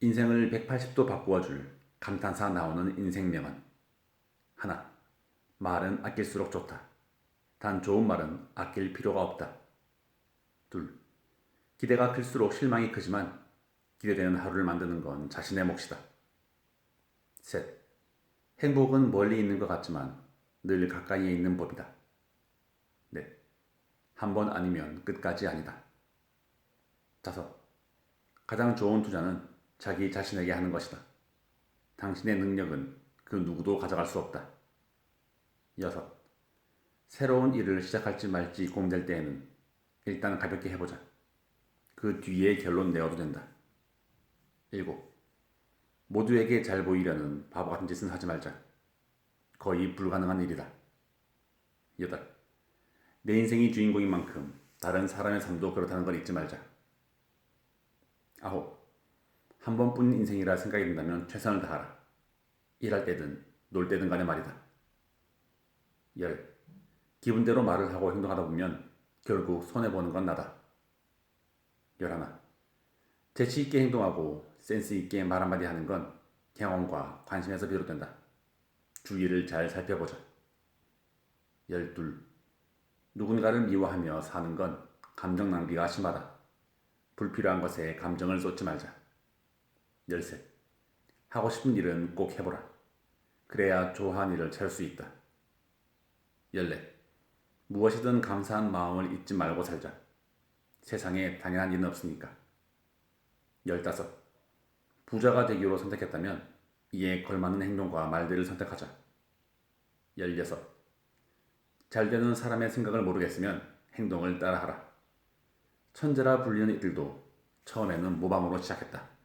인생을 180도 바꾸어 줄 감탄사 나오는 인생명은 하나, 말은 아낄수록 좋다. 단 좋은 말은 아낄 필요가 없다. 둘, 기대가 클수록 실망이 크지만 기대되는 하루를 만드는 건 자신의 몫이다. 셋, 행복은 멀리 있는 것 같지만 늘 가까이에 있는 법이다. 넷, 한 번 아니면 끝까지 아니다. 다섯, 가장 좋은 투자는 자기 자신에게 하는 것이다. 당신의 능력은 그 누구도 가져갈 수 없다. 여섯, 새로운 일을 시작할지 말지 고민될 때에는 일단 가볍게 해보자. 그 뒤에 결론 내어도 된다. 일곱, 모두에게 잘 보이려는 바보 같은 짓은 하지 말자. 거의 불가능한 일이다. 여덟, 내 인생이 주인공인 만큼 다른 사람의 삶도 그렇다는 걸 잊지 말자. 아홉, 한 번뿐인 인생이라 생각이 든다면 최선을 다하라. 일할 때든 놀 때든 간에 말이다. 열, 기분대로 말을 하고 행동하다 보면 결국 손해보는 건 나다. 열하나, 재치 있게 행동하고 센스 있게 말 한마디 하는 건 경험과 관심에서 비롯된다. 주위를 잘 살펴보자. 열둘, 누군가를 미워하며 사는 건 감정 낭비가 심하다. 불필요한 것에 감정을 쏟지 말자. 열셋, 하고 싶은 일은 꼭 해보라. 그래야 좋아하는 일을 찾을 수 있다. 열넷, 무엇이든 감사한 마음을 잊지 말고 살자. 세상에 당연한 일은 없으니까. 열다섯, 부자가 되기로 선택했다면 이에 걸맞는 행동과 말들을 선택하자. 열여섯, 잘 되는 사람의 생각을 모르겠으면 행동을 따라하라. 천재라 불리는 이들도 처음에는 모방으로 시작했다.